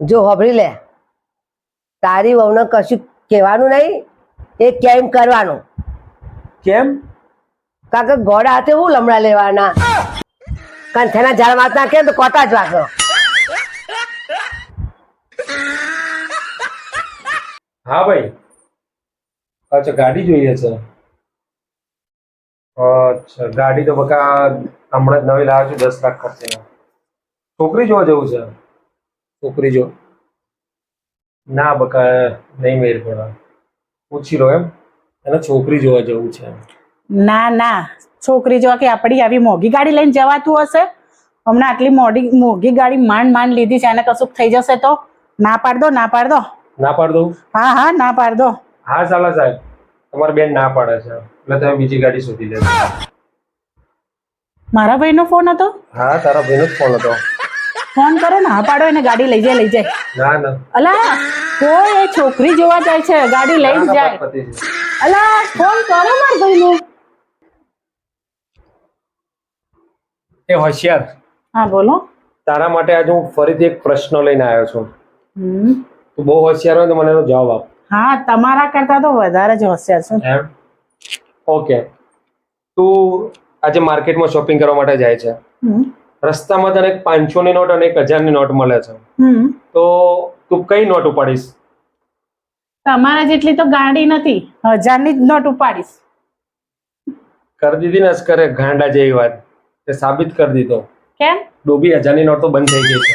જો હોભળી લે. તારી વહુને કશું કહેવાનું નહીં એ કેમ કરવાનું? કેમ? કારણ કે ગોળા હાથે હું લમડા લેવાના? કંઠેના ઝાડ વાત કેમ તો કોટા જ વાગો. હા ભાઈ. અચ્છા ગાડી જોઈએ છે. અચ્છા ગાડી તો બકા હમણાં જ નવી લાવ્યો છું દસ લાખ ખર્ચે છોકરી જોવા જવું છે? છોકરી જો ના બકા નહીં મેળ પડે. પૂછી લો એમ. એને છોકરી જોવા જવું છે ના ના. છોકરી જોવા કે આપણી આવી મોંઘી ગાડી લઈને જવાતું હશે? હમણાં આટલી મોડી મોંઘી ગાડી માંડ માંડ લીધી છે એને કશુંક થઈ જશે તો? ના પાડ દો ના પાડ દો ના પાડ દઉં હા હા ના પાડ દો હા ચાલો સાહેબ. તમારી બેન ના પાડે છે. એટલે તમે બીજી ગાડી શોધી લેજો. મારા ભાઈનો ફોન હતો? હા તારા ભાઈનો જ ફોન હતો. ફોન કરો ને હા પાડો એને ગાડી લઈ જાય લઈ જાય. ના ના. અલા કોઈ એ છોકરી જોવા જાય છે ગાડી લઈને જાય. અલા ફોન કરો માર ભાઈ નું એ હોશિયાર. હા બોલો. તારા માટે આજે હું ફરીથી એક પ્રશ્ન લઈને આવ્યો છું. તું બહુ હોશિયાર હોય તો મને એનો જવાબ આપ. હા તમારા કરતા તો વધારે જ હોશિયાર છું. એમ? ઓકે. તું આજે માર્કેટમાં શોપિંગ કરવા માટે જાય છે. હમ. રસ્તામાં તને એક પાંચસોની નોટ અને એક હજારની નોટ મળે છે. તો તું કઈ નોટ ઉપાડીશ? તમારા જેટલી તો ગાડી નથી. હજારની જ નોટ ઉપાડીશ. કરી દીધી ને અસ્કરે ગાંડા જેવી વાત. તે સાબિત કરી દીધો. કેમ? ડોબી હજારની નોટ તો બંધ થઈ ગઈ છે.